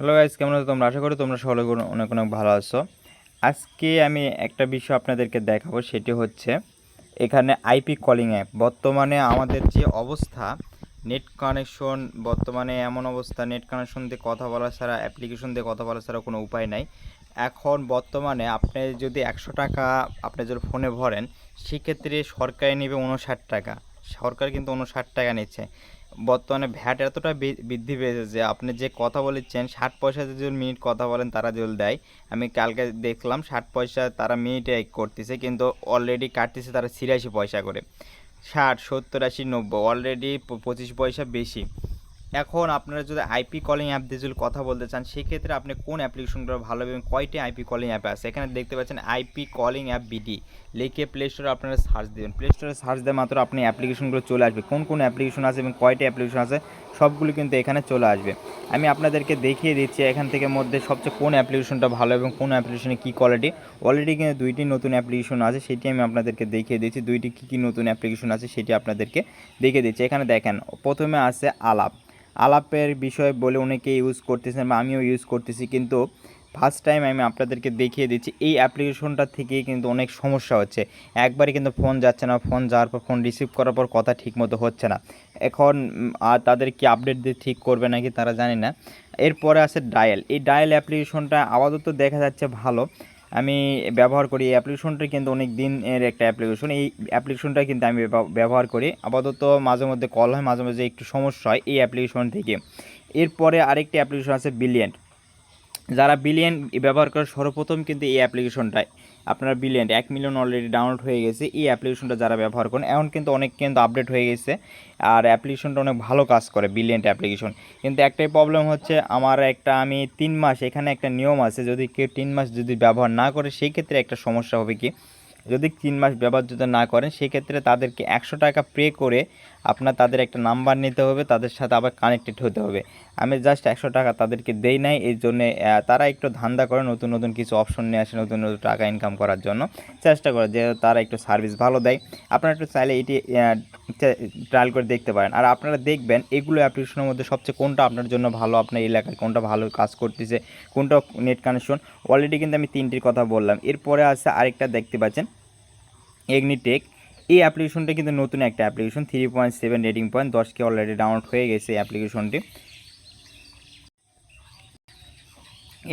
Hello guys কেমন আছো তোমরা? আশা করি তোমরা সকলে অনেক অনেক ভালো আছো। আজকে আমি একটা বিষয় আপনাদেরকে দেখাবো, সেটি হচ্ছে এখানে আইপি কলিং অ্যাপ বর্তমানে আমাদের যে অবস্থা নেট কানেকশন বর্তমানে এমন অবস্থা নেট কানেকশন দিয়ে কথা বলা ছাড়া অ্যাপ্লিকেশন দিয়ে কথা বলা ছাড়া কোনো উপায় নাই। এখন বর্তমানে আপনি যদি একশো টাকা আপনি যদি ফোনে ভরেন, সেক্ষেত্রে সরকারি নেবে উনষাট টাকা। সরকার কিন্তু উনষাট টাকা নিচ্ছে। বর্তমানে ভ্যাট এতটা বৃদ্ধি পেয়েছে যে আপনি যে কথা বলেছেন, ষাট পয়সা যদি মিনিট কথা বলেন তারা যদি দেয়। আমি কালকে দেখলাম ষাট পয়সা তারা মিনিটে করতেছে, কিন্তু অলরেডি কাটতেছে তারা ছিয়াশি পয়সা করে। ষাট, সত্তর, আশি, নব্বই অলরেডি পঁচিশ পয়সা বেশি। এখন আপনারা যদি আইপি কলিং অ্যাপ দিয়ে যদি কথা বলতে চান, সেক্ষেত্রে আপনি কোন অ্যাপ্লিকেশনগুলো ভালো এবং কয়টি আইপি কলিং অ্যাপ আছে? এখানে দেখতে পাচ্ছেন আইপি কলিং অ্যাপ বিডি লিখে প্লে স্টোরে আপনারা সার্চ দেবেন। প্লে স্টোরে সার্চ দেওয়া মাত্র আপনি অ্যাপ্লিকেশনগুলো চলে আসবে। কোন কোন অ্যাপ্লিকেশন আছে এবং কয়টি অ্যাপ্লিকেশন আছে, সবগুলো কিন্তু এখানে চলে আসবে। আমি আপনাদেরকে দেখিয়ে দিচ্ছি এখান থেকে মধ্যে সবচেয়ে কোন অ্যাপ্লিকেশনটা ভালো এবং কোন অ্যাপ্লিকেশনে কী কোয়ালিটি অলরেডি কিন্তু দুইটি নতুন অ্যাপ্লিকেশন আছে, সেটি আমি আপনাদেরকে দেখিয়ে দিচ্ছি। দুইটি কী কী নতুন অ্যাপ্লিকেশন আছে, সেটি আপনাদেরকে দেখিয়ে দিচ্ছি। এখানে দেখেন, প্রথমে আছে আলাপ। আলাপের বিষয় বলে অনেকে ইউজ করতেছেন বা আমিও ইউজ করতেছি, কিন্তু ফার্স্ট টাইম আমি আপনাদেরকে দেখিয়ে দিচ্ছি, এই অ্যাপ্লিকেশনটা থেকে কিন্তু অনেক সমস্যা হচ্ছে। একবারে কিন্তু ফোন যাচ্ছে না ফোন যাওয়ার পর ফোন রিসিভ করার পর কথা ঠিকমতো হচ্ছে না। এখন তাদের কি আপডেট দিয়ে ঠিক করবে নাকি তারা জানি না। এরপরে আছে ডায়াল এই ডায়াল অ্যাপ্লিকেশনটা আপাতত দেখা যাচ্ছে ভালো। আমি ব্যবহার করি এই অ্যাপ্লিকেশনটা কিন্তু অনেক দিনের একটা অ্যাপ্লিকেশন এই অ্যাপ্লিকেশনটা কিন্তু আমি ব্যবহার করি। আপাতত মাঝে মধ্যে কল হয়, মাঝে মাঝে একটু সমস্যা হয় এই অ্যাপ্লিকেশন থেকে। এরপরে আরেকটি অ্যাপ্লিকেশন আছে বিলিয়েন্ট যারা বিলিয়ন ব্যবহার করে সর্বপ্রথম কিন্তু এই অ্যাপ্লিকেশনটায় আপনার বিলিয়ন্ট এক মিলিয়ন অলরেডি ডাউনলোড হয়ে গেছে। এই অ্যাপ্লিকেশনটা যারা ব্যবহার করেন এখন কিন্তু অনেক কিন্তু আপডেট হয়ে গেছে। আর অ্যাপ্লিকেশনটা অনেক ভালো কাজ করে বিলিয়ন্ট অ্যাপ্লিকেশন কিন্তু একটাই প্রবলেম হচ্ছে, আমার একটা আমি তিন মাস, এখানে একটা নিয়ম আছে, যদি কেউ তিন মাস যদি ব্যবহার না করে, সেই ক্ষেত্রে একটা সমস্যা হবে কি? যদি তিন মাস ব্যবহার যদি না করেন, সেক্ষেত্রে তাদেরকে একশো টাকা পে করে আপনার তাদের একটা নাম্বার নিতে হবে, তাদের সাথে আবার কানেক্টেড হতে হবে। আমি জাস্ট একশো টাকা তাদেরকে দেই নাই, এই জন্যে তারা একটু ধান্দা করে নতুন নতুন কিছু অপশন নিয়ে আসে, নতুন নতুন টাকা ইনকাম করার জন্য। চেষ্টা করে যে তারা একটু সার্ভিস ভালো দেয়। আপনারা একটু চাইলে এটি ট্রায়াল করে দেখতে পারেন। আর আপনারা দেখবেন, এগুলো অ্যাপ্লিকেশনের মধ্যে সবচেয়ে কোনটা আপনার জন্য ভালো আপনার এলাকায়, কোনটা ভালো কাজ করতেছে, কোনটা নেট কানেকশন অলরেডি কিন্তু আমি তিনটির কথা বললাম। এরপরে আছে আরেকটা দেখতে পাচ্ছেন এগনিটেক এই অ্যাপ্লিকেশনটা কিন্তু নতুন একটা application three point seven rating point দশকে অলরেডি ডাউনলোড হয়ে গেছে এই অ্যাপ্লিকেশনটি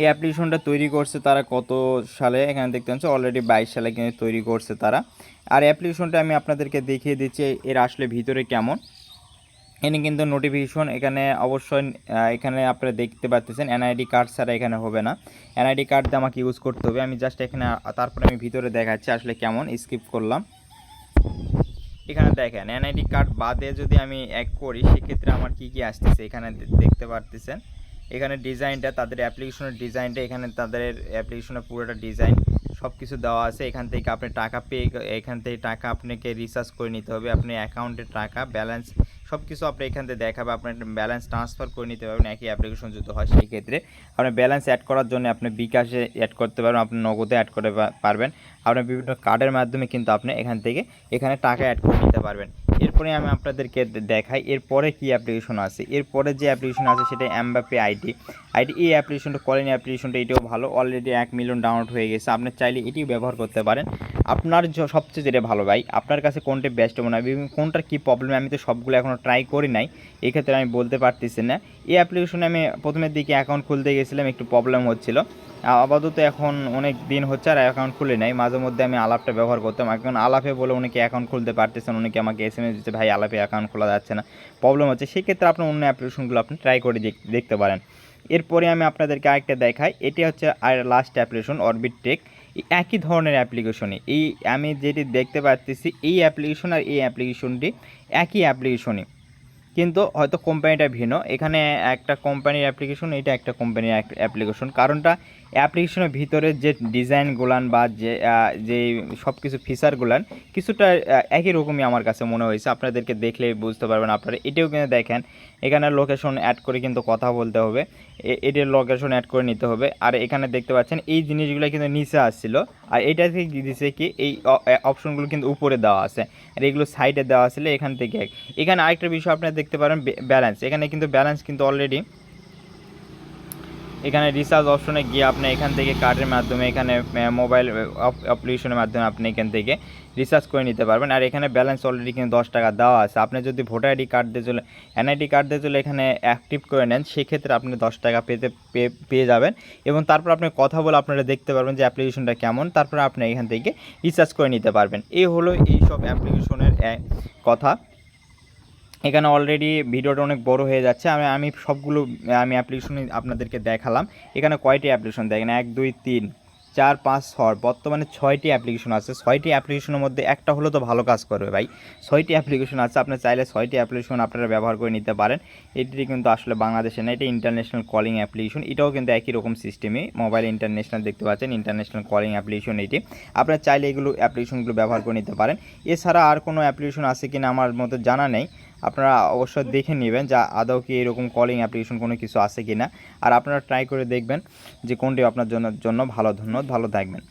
এই অ্যাপ্লিকেশনটা তৈরি করছে তারা কত সালে? এখানে দেখতে পাচ্ছি অলরেডি বাইশ সালে কিন্তু তৈরি করছে তারা। আর অ্যাপ্লিকেশনটা আমি আপনাদেরকে দেখিয়ে দিচ্ছি, এর আসলে ভিতরে কেমন। এখানে কিন্তু নোটিফিকেশন এখানে অবশ্যই এখানে আপনারা দেখতে পাচ্ছেন এনআইডি কার্ড ছাড়া এখানে হবে না। এনআইডি কার্ড দিয়ে আমাকে ইউজ করতে হবে। আমি জাস্ট এখানে, তারপরে আমি ভিতরে দেখাচ্ছি আসলে কেমন স্কিপ করলাম। এখানে দেখেন এনআইডি কার্ড বাদে যদি আমি এক করি, সেক্ষেত্রে আমার কি কি আসতেছে? এখানে দেখতে পারতেছেন। এখানে ডিজাইনটা, তাদের অ্যাপ্লিকেশনের ডিজাইনটা, এখানে তাদের অ্যাপ্লিকেশনের পুরোটা ডিজাইন সব কিছু দেওয়া আছে। এখান থেকে আপনি টাকা পে এখান থেকে টাকা আপনাকে রিচার্জ করে নিতে হবে। আপনি অ্যাকাউন্টে টাকা ব্যালেন্স সব কিছু আপনি এখান থেকে দেখাবে। আপনার ব্যালেন্স ট্রান্সফার করে নিতে পারবেন, একই অ্যাপ্লিকেশন যদি হয় সেই ক্ষেত্রে আপনি ব্যালেন্স অ্যাড করার জন্য আপনি বিকাশে অ্যাড করতে পারবেন, আপনি নগদে অ্যাড করতে পারবেন। আপনার বিভিন্ন কার্ডের মাধ্যমে কিন্তু আপনি এখান থেকে এখানে টাকা অ্যাড করে নিতে পারবেন। এরপরে আমি আপনাদেরকে দেখাই, এরপরে কি অ্যাপ্লিকেশন আছে। এরপরে যে অ্যাপ্লিকেশন আছে সেটা অ্যাম্বাপে আইটি আইটি এই অ্যাপ্লিকেশনটা কলিং অ্যাপ্লিকেশনটা এটাও ভালো। অলরেডি এক মিলিয়ন ডাউনলোড হয়ে গেছে। আপনি চাইলে এটিও ব্যবহার করতে পারেন। আপনার সবচেয়ে যেটা ভালো ভাই, আপনার কাছে কোনটা বেস্ট মনে হয় কোনটার কী প্রবলেম আমি তো সবগুলো এখনও ট্রাই করি নাই। এক্ষেত্রে আমি বলতে পারতেছি না। এই অ্যাপ্লিকেশনে আমি প্রথমের দিকে অ্যাকাউন্ট খুলতে গেছিলাম, একটু প্রবলেম হচ্ছিল। আপাতত এখন অনেক দিন হচ্ছে আর অ্যাকাউন্ট খুলে নাই। মাঝে মধ্যে আমি আলাপটা ব্যবহার করতাম। এখন আলাপে বলে অনেকে অ্যাকাউন্ট খুলতে পারতেছেন, অনেকে আমাকে এস এম এস দিচ্ছে ভাই আলাপে অ্যাকাউন্ট খোলা যাচ্ছে না প্রবলেম হচ্ছে। সেক্ষেত্রে আপনি অন্য অ্যাপ্লিকেশনগুলো আপনি ট্রাই করে দেখতে পারেন। এরপরে আমি আপনাদেরকে আরেকটা দেখাই, এটি হচ্ছে আর লাস্ট অ্যাপ্লিকেশন অরবিট টেক একই ধরনের অ্যাপ্লিকেশনই এই আমি যেটি দেখতে পাচ্ছি এই অ্যাপ্লিকেশন আর এই অ্যাপ্লিকেশনটি একই অ্যাপ্লিকেশনই কিন্তু হয়তো কোম্পানিটা ভিন্ন। এখানে একটা কোম্পানির অ্যাপ্লিকেশন এটা একটা কোম্পানির অ্যাপ্লিকেশন কারণটা অ্যাপ্লিকেশনের ভিতরে যে ডিজাইনগুলান বা যে যে সব কিছু ফিচারগুলান কিছুটা একই রকমই আমার কাছে মনে হয়েছে। আপনাদেরকে দেখলে বুঝতে পারবেন, আপনারা এটাও কিন্তু দেখেন। এখানে লোকেশন অ্যাড করে কিন্তু কথা বলতে হবে। এটার লোকেশন অ্যাড করে নিতে হবে। আর এখানে দেখতে পাচ্ছেন, এই জিনিসগুলো কিন্তু নিচে আসছিল। আর এটা থেকে দিছে কি, এই অপশনগুলো কিন্তু উপরে দেওয়া আছে। আর এগুলো সাইডে দেওয়া আসলে এখান থেকে। এখানে আরেকটা বিষয় আপনারা দেখতে পারেন ব্যালেন্স এখানে কিন্তু ব্যালেন্স কিন্তু অলরেডি এখানে রিচার্জ অপশনে গিয়ে আপনি এখান থেকে কার্ডের মাধ্যমে এখানে মোবাইল অ্যাপ্লিকেশনের মাধ্যমে আপনি এখান থেকে রিচার্জ করে নিতে পারবেন। আর এখানে ব্যালেন্স অলরেডি কিন্তু দশ টাকা দেওয়া আছে। আপনি যদি ভোটার আইডি কার্ড দিয়ে চলে এনআইডি কার্ড দিয়ে চলে এখানে অ্যাক্টিভ করে নেন, সেক্ষেত্রে আপনি দশ টাকা পেতে পেয়ে যাবেন। এবং তারপর আপনি কথা বলে আপনারা দেখতে পারবেন যে অ্যাপ্লিকেশনটা কেমন। তারপর আপনি এখান থেকে রিচার্জ করে নিতে পারবেন। এই হলো এই সব অ্যাপ্লিকেশনের কথা। এখানে অলরেডি ভিডিওটা অনেক বড় হয়ে যাচ্ছে। আমি আমি সবগুলো, আমি অ্যাপ্লিকেশন আপনাদেরকে দেখালাম। এখানে কয়টি অ্যাপ্লিকেশন দেখেন? এক, দুই, তিন, চার, পাঁচ, ছয়। বর্তমানে ছয়টি অ্যাপ্লিকেশন আছে। ছয়টি অ্যাপ্লিকেশনের মধ্যে একটা হলো তো ভালো কাজ করবে ভাই। ছয়টি অ্যাপ্লিকেশন আছে। আপনি চাইলে ছয়টি অ্যাপ্লিকেশন আপনারা ব্যবহার করে নিতে পারেন। এটি কিন্তু আসলে বাংলাদেশে না এটা ইন্টারন্যাশনাল কলিং অ্যাপ্লিকেশন এটাও কিন্তু একই রকম সিস্টেমে মোবাইল ইন্টারন্যাশনাল দেখতে পাচ্ছেন। ইন্টারন্যাশনাল কলিং অ্যাপ্লিকেশন এটি। আপনারা চাইলে এগুলো অ্যাপ্লিকেশনগুলো ব্যবহার করে নিতে পারেন। এছাড়া আর কোনো অ্যাপ্লিকেশন আছে কিনা আমার মতো জানা নেই। আপনারা অবশ্যই দেখে নেবেন যে আদৌ কি এরকম কলিং অ্যাপ্লিকেশন কোনো কিছু আছে কি না আর আপনারা ট্রাই করে দেখবেন যে কোনটি আপনার জন্য জন্য ভালো ধন্যবাদ, ভালো থাকবেন।